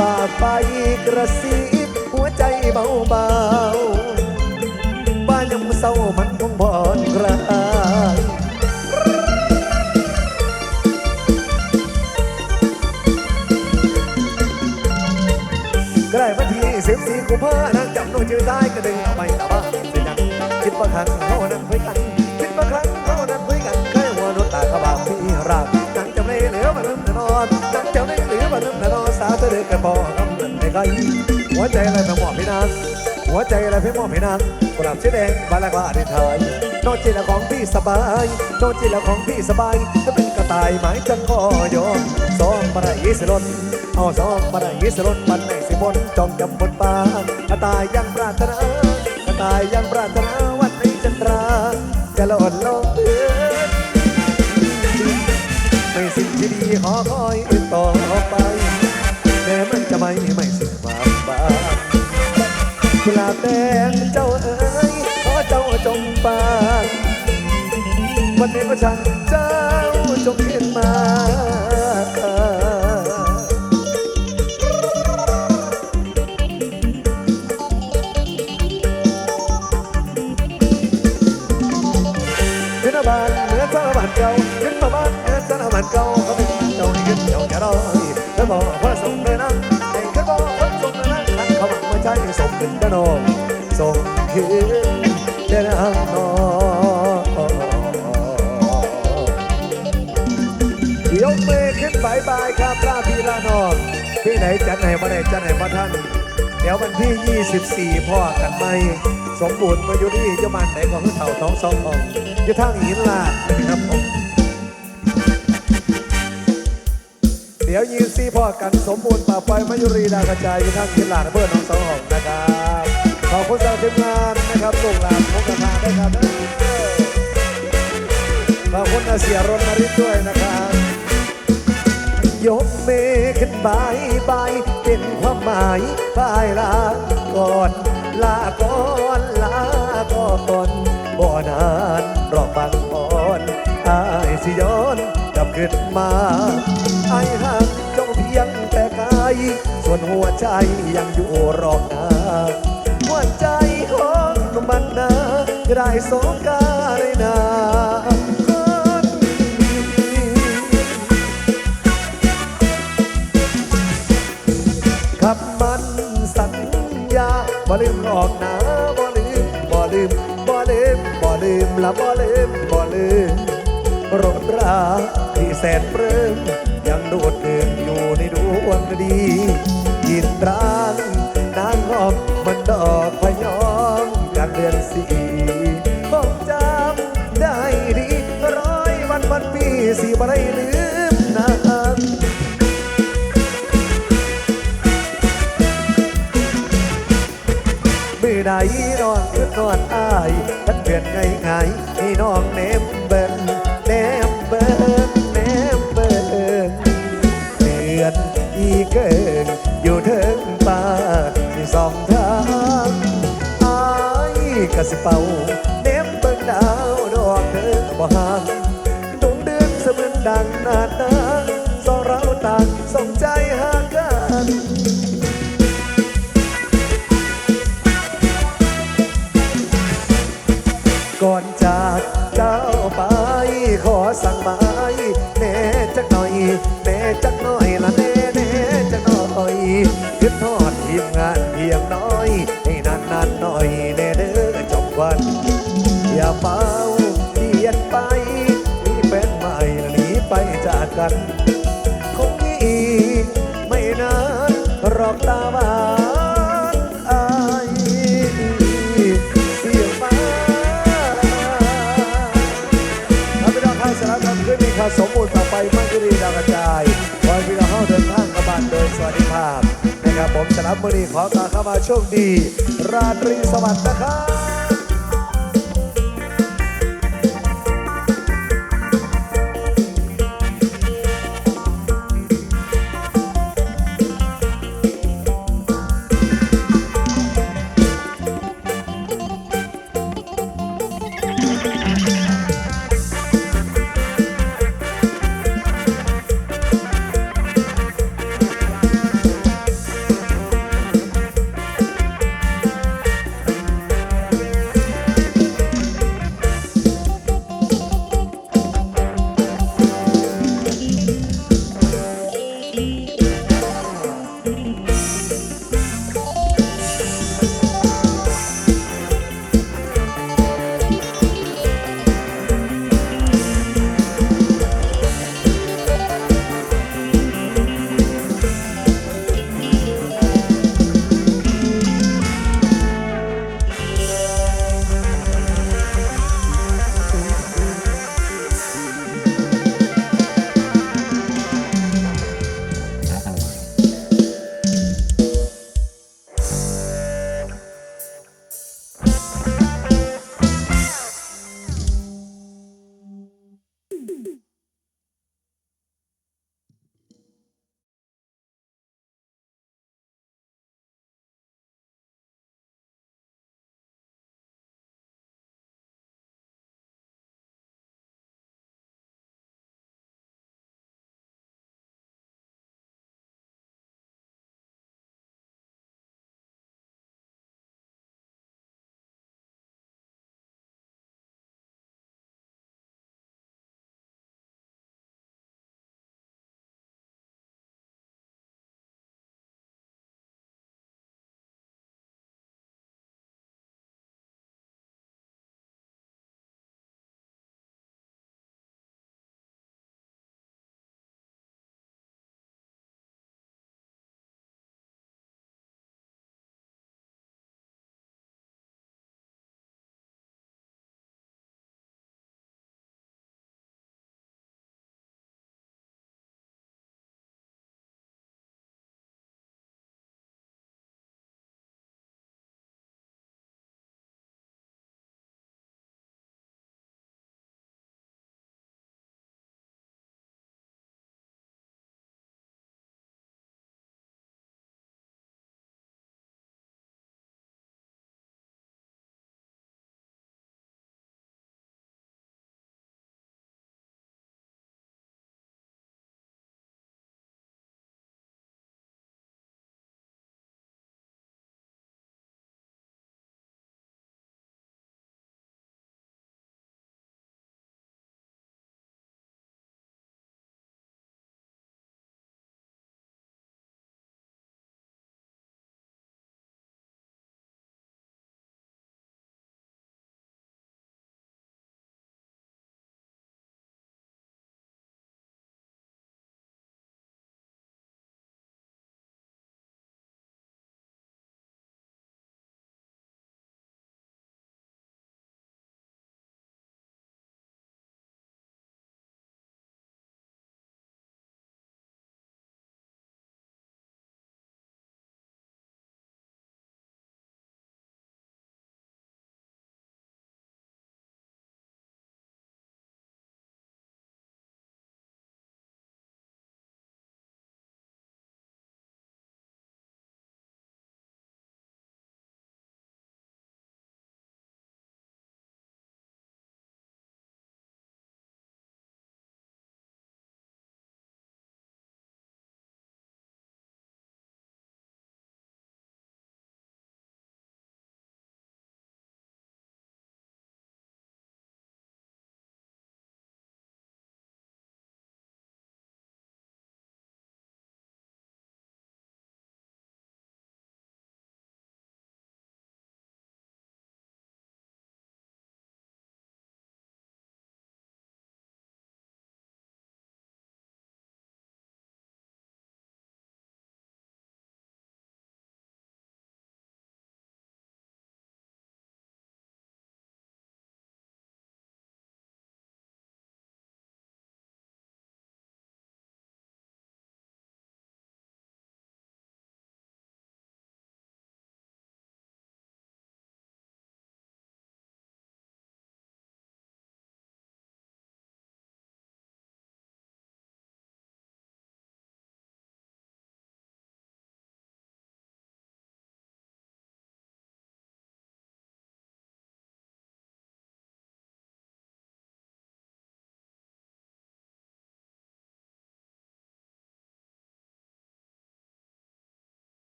ฝากไปกระซิบหัวใจเบาๆบ้านยังเศร้ามันคงบอนกลายใกล้วันที่สิบสี่กุมภาพันธ์จำโน้ตชื่อได้ก็ดึงเอาไปต่ว่าเป็นยังคิดว่าครั้งเขานั้นคุยกัน ไม่ไกลหัวใจอะไรไปมอบให้นางหัวใจอะไรไปมอบให้นางกุหลาบสีแดงบาละกว่าดินไทยนอนจิละของพี่สบายนอนจิละของพี่สบายถ้าเป็นกระต่ายหมายจังก็ยอมสองปะไรสิลนเอาสองมาได้ยิสรถมันในสิบนจองจำบนปานกระต่ายยังปรารถนากระต่ายยังปรารถนาวันนี้จันทราจะหล่นลงเพื้นไม่สิ่งที่ดีขอคอยอื่นต่อ กุหลาบแดงเจ้าเอ๋ยขอเจ้าจงปานวันนี้ก็ช่างเจ้าจงเห็นมาขึ้นมาบ้านเหนือสารบันเก่าขึ้นมาบ้านเหนือสารบันเก่าเขาเป็นเจ้าให้ขึ้นเจ้าแก่รอยแล้วบอกาบอกว่าใช่ส่งขึ้นกระโนงส่งขึ้นเดินทางยกมือขึ้นบายบายครับลาพี่ลานองที่ไหนจัดไหนมาไหนจัดไหนมาท่าน เดี๋ยววันที่ 24พ่อกันไหมสมบูรณ์มาอยู่ที่เจ้ามันไหนของเถ่าท้องสองของอยู่างหินลาดนะครับผม ดี๋ยวยีซีพ่อกันสมบูรณ์ป่าไฟมายุรีดาวกระจายอยู่ทางหินหลาดอำเพื่อหน้องสองของนะครับ ขอบคุณสำหรับทีมงานนะครับส่งหลานของกระทาด้วยครับขอบคุณอาเสียรณริด้วยนะครับยกเมฆขึ้นบายบายเป็นความหมายบายลาก่อนลาก่อนลาก่อนบ่นานรอฟังก่อนอายสิย้อนกลับขึ้นมาอายหักเจ้า ยงแต่กาย ส่วนหัวใจยังอยู่รอกหนาหัวใจของมันนะได้สงกาในนาคนดีขับมันสัญญาบ่ลืมออกหนาบ่ลืมบ่ลืมบ่ลืมบ่ลืมละบ่ลืมบ่ลืมรถราที่แสนเปริมยังโดดเด่น วงดียินร้างนางหอมมันดอกพยอมกลางเดือนสี่ผมจำได้ดีร้อยวันวันปีสี่บ่ได้ลืมนางมือใดนอนคือนอนอายทันเปลี่ยนไงไงให้น้องเนม สิเป่าเนมเบิ่งดาวดอกเธอบ่ห่างดวงเดือนเสมือนดังนาดนาสองเราต่างส่งใจหากันก่อนจากเจ้าไป ขอสั่งไม้แน่จักหน่อยแน่จักหน่อยละ กกันคงมีอีกไม่นานหรอกตาหวานอายเสียงมาถ้าพี่น้องข้าสารคามขึ้นมีข่าวสมบูรณ์ต่อไปมั่งยุรีดาวกระจายขอให้พี่น้องเข้าเดินทางกลับบ้านโดยสวัสดิภาพนะครับผมสนับมือนีขอกาเข้ามาโชคดี ราตรีสวัสดิ์นะครับ